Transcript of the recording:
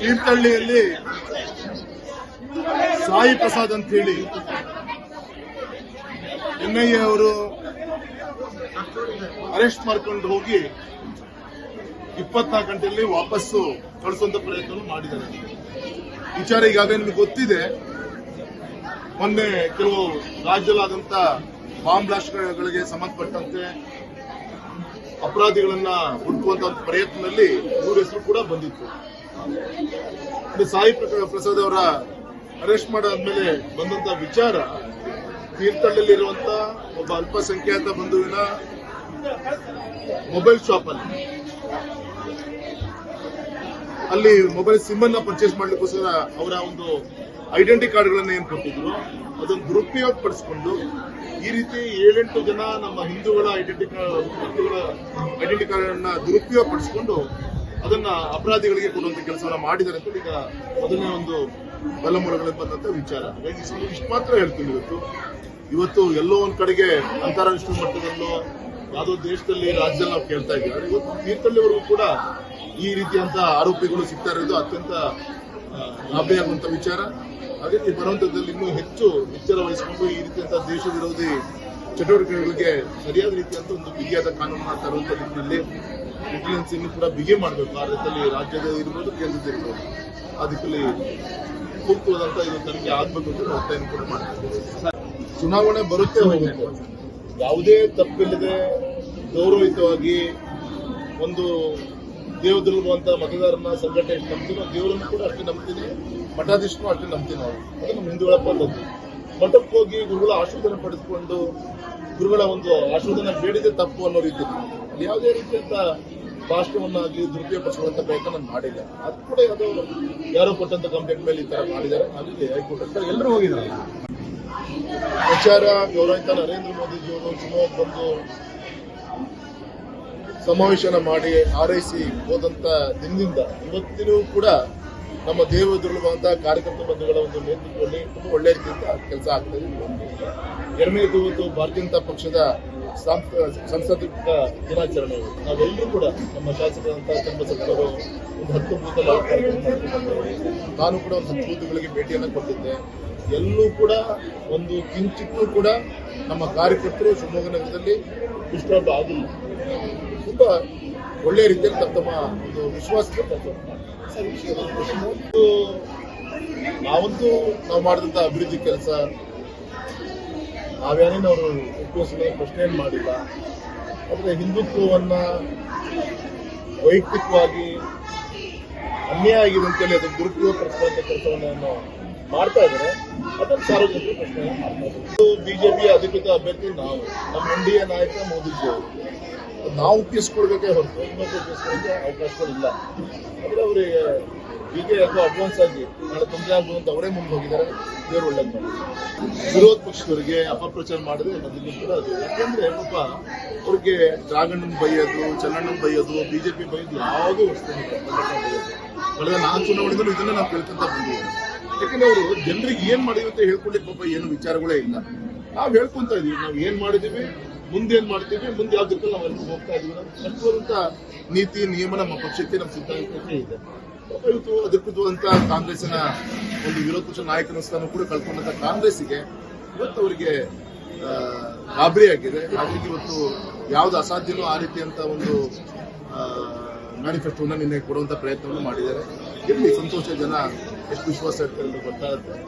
ತೀರ್ಥಹಳ್ಳಿಯಲ್ಲಿ ಸಾಯಿ ಪ್ರಸಾದ್ ಅಂತ ಹೇಳಿ ಎನ್ಐಎ ಅವರು ಅರೆಸ್ಟ್ ಮಾಡ್ಕೊಂಡು ಹೋಗಿ ಇಪ್ಪತ್ನಾಲ್ಕು ಗಂಟೆಯಲ್ಲಿ ವಾಪಸ್ಸು ಕಳಿಸುವಂತ ಪ್ರಯತ್ನ ಮಾಡಿದ್ದಾರೆ. ವಿಚಾರ ಈಗಾಗಲೇ ನಿಮಗೆ ಗೊತ್ತಿದೆ. ಮೊನ್ನೆ ಕೆಲವು ರಾಜ್ಯಲಾದಂತ ಬಾಂಬ್ ಬ್ಲಾಸ್ಟ್ಗಳಿಗೆ ಸಂಬಂಧಪಟ್ಟಂತೆ ಅಪರಾಧಿಗಳನ್ನ ಹುಡುಕುವಂತ ಪ್ರಯತ್ನದಲ್ಲಿ ಇವ್ರ ಹೆಸರು ಕೂಡ ಬಂದಿತ್ತು. ಸಾಯಿ ಪ್ರಸಾದ್ ಅವರ ಅರೆಸ್ಟ್ ಮಾಡಾದ್ಮೇಲೆ ಬಂದಂತ ವಿಚಾರ ತೀರ್ಥಹಳ್ಳಿಯಲ್ಲಿರುವಂತ ಒಬ್ಬ ಅಲ್ಪಸಂಖ್ಯಾತ ಬಂಧುವಿನ ಮೊಬೈಲ್ ಶಾಪ್ ಅಲ್ಲಿ ಅಲ್ಲಿ ಮೊಬೈಲ್ ಸಿಮ್ ಅನ್ನ ಪರ್ಚೇಸ್ ಮಾಡ್ಲಿಕ್ಕೋಸ್ಕರ ಅವರ ಒಂದು ಐಡೆಂಟಿ ಕಾರ್ಡ್ಗಳನ್ನ ಏನ್ ಕೊಟ್ಟಿದ್ರು, ಅದನ್ನು ದುರುಪಯೋಗ ಪಡಿಸ್ಕೊಂಡು ಈ ರೀತಿ ಏಳೆಂಟು ಜನ ನಮ್ಮ ಹಿಂದೂಗಳ ಐಡೆಂಟಿ ಕಾರ್ಡ್ ಐಡೆಂಟಿ ಕಾರ್ಡ್ ದುರುಪಯೋಗ ಪಡಿಸ್ಕೊಂಡು ಅದನ್ನ ಅಪರಾಧಿಗಳಿಗೆ ಕೊಡುವಂತ ಕೆಲಸವನ್ನ ಮಾಡಿದ್ದಾರೆ ಅಂತ ಈಗ ಅದನ್ನೇ ಒಂದು ಬಲಮೂಲಗಳಲ್ಲಿ ಬಂದಂತ ವಿಚಾರ. ಇಷ್ಟು ಮಾತ್ರ ಹೇಳ್ತೀನಿ ಇವತ್ತು. ಇವತ್ತು ಎಲ್ಲೋ ಒಂದ್ ಕಡೆಗೆ ಅಂತಾರಾಷ್ಟ್ರೀಯ ಮಟ್ಟದಲ್ಲೋ ಯಾವುದೋ ದೇಶದಲ್ಲಿ ರಾಜ್ಯದಲ್ಲಿ ನಾವು ಕೇಳ್ತಾ ಇದ್ದೀವಿ. ಇವತ್ತು ತೀರ್ಥಳ್ಳಿವರೆಗೂ ಕೂಡ ಈ ರೀತಿಯಂತ ಆರೋಪಿಗಳು ಸಿಗ್ತಾ ಇರೋದು ಅತ್ಯಂತ ಲಾಭೆಯಾಗುವಂತ ವಿಚಾರ. ಹಾಗಾಗಿ ಬರುವಂತದ್ದಲ್ಲಿ ಇನ್ನೂ ಹೆಚ್ಚು ಎಚ್ಚರ ವಹಿಸಿಕೊಂಡು ಈ ರೀತಿಯಂತ ದೇಶ ವಿರೋಧಿ ಚಟುವಟಿಕೆಗಳಿಗೆ ಸರಿಯಾದ ರೀತಿಯಂತ ಒಂದು ಬಿಗಿಯಾದ ಕಾನೂನು ತರುವಂತ ನಿಟ್ಟಿನಲ್ಲಿ ವಿಜಿಲೆನ್ಸ್ ಇನ್ನು ಕೂಡ ಬಿಗಿ ಮಾಡಬೇಕು. ಆ ರೀತಿಯಲ್ಲಿ ರಾಜ್ಯದ ಇರ್ಬೋದು, ಕೇಂದ್ರದ ಇರ್ಬೋದು. ಅದಕ್ಕಲ್ಲಿ ದಿಕ್ಕಲ್ಲಿ ಸೂಕ್ತವಾದಂತ ಇದು ತನಿಖೆ ಆಗ್ಬೇಕು ಅಂತ ಒತ್ತಾಯ ಕೂಡ ಮಾಡ್ತೀವಿ ಚುನಾವಣೆ ಬರುತ್ತೆ ಹೋಗುತ್ತೆ. ಯಾವುದೇ ತಪ್ಪಿಲ್ಲದೆ ಗೌರವಯುತವಾಗಿ ಒಂದು ದೇವದುರ್ಗುವಂತ ಮತದಾರನ ಸಂಘಟನೆ ಎಷ್ಟು ನಂಬ್ತೀನೋ ದೇವರನ್ನು ಕೂಡ ಅಷ್ಟೇ ನಂಬ್ತೀನಿ ಮಠಾಧೀಶನು ಅಷ್ಟೇ ನಂಬ್ತೀನಿ ನಾವು ಅದು ನಮ್ಮ ಮಠಕ್ಕೆ ಹೋಗಿ ಗುರುಗಳ ಆಶೀರ್ವಾದ ಪಡೆದುಕೊಂಡು ಗುರುಗಳ ಒಂದು ಆಶೀರ್ವಾದನ ಬೇಡಿದೆ ತಪ್ಪು ಅನ್ನೋ ರೀತಿ. ಯಾವುದೇ ರೀತಿಯಂತ ಭಾಷಣವನ್ನಾಗಿ ದುರುಪಯೋಗ ಪಡಿಸುವಂತ ಪ್ರಯತ್ನ ನಾನು ಮಾಡಿಲ್ಲ. ಅದು ಕೂಡ ಯಾವುದೋ ಯಾರೋ ಕೊಟ್ಟಂತ ಕಂಪ್ಲೇಂಟ್ ಮೇಲೆ ಈ ತರ ಮಾಡಿದ್ದಾರೆ. ಅಲ್ಲಿ ಹೈಕೋರ್ಟ್ ಎಲ್ಲರೂ ಹೋಗಿದ್ದಾರೆ ಪ್ರಚಾರ ಗೌರವಿತ ನರೇಂದ್ರ ಮೋದಿಜಿಯವರು ಚುನಾವಣೆ ಬಂದು ಸಮಾವೇಶನ ಮಾಡಿ ಹಾರೈಸಿ ಹೋದಂತ ದಿನದಿಂದ ಇವತ್ತಿನೂ ಕೂಡ ನಮ್ಮ ದೇವದುರ್ಗವಂತ ಕಾರ್ಯಕರ್ತ ಬಂಧುಗಳ ಒಂದು ನೇತೃತ್ವದಲ್ಲಿ ತುಂಬಾ ಒಳ್ಳೆ ರೀತಿಯಿಂದ ಕೆಲಸ ಆಗ್ತದೆ ಎರಡನೇದು ಭಾರತೀಯ ಜನತಾ ಪಕ್ಷದ ಸಾಂಸ್ಕ- ಸಾಂಸ್ಕೃತಿಕ ದಿನಾಚರಣೆ. ನಾವೆಲ್ಲರೂ ಕೂಡ ನಮ್ಮ ಶಾಸಕರಂತ ಸಚಿವರು ಒಂದು ಹತ್ತು ಬೂತಲ್ಲಿ ನಾನು ಕೂಡ ಒಂದು ಹತ್ತು ಬೂತ್ಗಳಿಗೆ ಭೇಟಿಯನ್ನು ಕೊಟ್ಟಿದ್ದೆ. ಎಲ್ಲೂ ಕೂಡ ಒಂದು ಕಿಂಚಿತ್ತೂ ಕೂಡ ನಮ್ಮ ಕಾರ್ಯಕರ್ತರು ಶಿವಮೊಗ್ಗ ನಗರದಲ್ಲಿ ಡಿಸ್ಟರ್ಬ್ ಆಗಿಲ್ಲ ತುಂಬ ಒಳ್ಳೆಯ ರೀತಿಯಲ್ಲಿ ತಮ್ಮ ತಮ್ಮ ಒಂದು ವಿಶ್ವಾಸ ನಾವಂತೂ ನಾವು ಮಾಡಿದಂಥ ಅಭಿವೃದ್ಧಿ ಕೆಲಸ ನಾವೇನೇನು ಅವರು ಉಪಯೋಗಿಸಿದ ಪ್ರಶ್ನೆ ಮಾಡಿಲ್ಲ. ಆದರೆ ಹಿಂದುತ್ವವನ್ನ ವೈಯಕ್ತಿಕವಾಗಿ ಅನ್ಯಾಯ ಆಗಿದೆ ಅಂತೇಳಿ ಅದು ದುರುಪಯೋಗ ಪಡಿಸುವಂತ ಕೆಲಸವನ್ನು ಮಾಡ್ತಾ ಇದ್ದಾರೆ ಅದನ್ನು ಸಾರ್ವಜನಿಕರು ಪ್ರಶ್ನೆ ಮಾಡ್ತಾ ಇದ್ದಾರೆ. ಬಿಜೆಪಿ ಅಧಿಕೃತ ಅಭ್ಯರ್ಥಿ ನಾವು. ನಮ್ಮ ಎನ್ ಡಿ ಎ ನಾಯಕ ಮೋದಿಜಿ ಅವರು. ನಾವು ಉಪ್ಪಿಸ್ಕೊಳ್ಬೇಕೇ ಹೊರತು ಇನ್ನೊಬ್ಬರು ಉಪಯೋಗಿಸ್ಕೊಳ್ಳೋಕೆ ಅವಕಾಶಗಳಿಲ್ಲ ಆದರೆ ಅವರಿಗೆ ಹೀಗೆ ಅಥವಾ ಅಡ್ವಾನ್ಸ್ ಆಗಿ ನಾಳೆ ತೊಂದರೆ ಆಗುವಂತ ಅವರೇ ಮುಂದೆ ಹೋಗಿದ್ದಾರೆ. ದೇವರು ಒಳ್ಳೆ ವಿರೋಧ ಪಕ್ಷದವರಿಗೆ ಅಪಪ್ರಚಾರ ಮಾಡಿದ್ರೆ ನದಿಗೂ ಕೂಡ ಅದು. ಯಾಕೆಂದ್ರೆ ಪಾಪ ಅವ್ರಿಗೆ ಡ್ರಾಗಣ್ಣನ್ ಬೈಯೋದು, ಚನ್ನಣ್ಣನ ಬೈಯೋದು, ಬಿಜೆಪಿ ಬೈಯೋದು ಯಾವುದೂ ವಸ್ತು ಕಳೆದ ನಾಲ್ಕು ಚುನಾವಣೆಗಳು ಇದನ್ನ ನಾವು ಕೇಳ್ಕೊಂತ ಬಂದಿದ್ದೀವಿ. ಯಾಕಂದ್ರೆ ಅವರು ಜನರಿಗೆ ಏನ್ ಮಾಡಿದ್ರು ಅಂತ ಹೇಳ್ಕೊಳ್ಳಿ ಪಾಪ ಏನು ವಿಚಾರಗಳೇ ಇಲ್ಲ. ನಾವು ಹೇಳ್ಕೊಂತ ಇದೀವಿ. ನಾವು ಏನ್ ಮಾಡಿದೀವಿ ಮುಂದೆ ಏನ್ ಮಾಡ್ತೀವಿ? ಮುಂದೆ ಯಾವ ನಾವು ಅಲ್ಲಿ ಹೋಗ್ತಾ ಇದೀವಿ. ಕಟ್ಟುವಂತ ನೀತಿ, ನಿಯಮ, ನಮ್ಮ ಪಕ್ಷಕ್ಕೆ ನಮ್ಮ ಸಿದ್ಧಾಂತಕ್ಕೆ ಇದೆ. ಇವತ್ತು ಅಂತ ಕಾಂಗ್ರೆಸ್ನ ಒಂದು ವಿರೋಧ ಪಕ್ಷ ನಾಯಕನ ಸ್ಥಾನ ಕೂಡ ಕಳ್ಕೊಂಡಂತ ಕಾಂಗ್ರೆಸ್ಗೆ ಇವತ್ತು ಅವರಿಗೆ ಗಾಬರಿ ಆಗಿದೆ. ಅವರಿಗೆ ಇವತ್ತು ಯಾವ್ದು ಅಸಾಧ್ಯನೋ ಆ ರೀತಿ ಅಂತ ಒಂದು ಮ್ಯಾನಿಫೆಸ್ಟೋನ ನಿನ್ನೆ ಕೊಡುವಂತ ಪ್ರಯತ್ನವನ್ನು ಮಾಡಿದ್ದಾರೆ. ಇಲ್ಲಿ ಸಂತೋಷ ಜನ ಎಷ್ಟು ವಿಶ್ವಾಸ ಇರ್ತಾರೆ ಅಂತ ಗೊತ್ತಾಗುತ್ತೆ.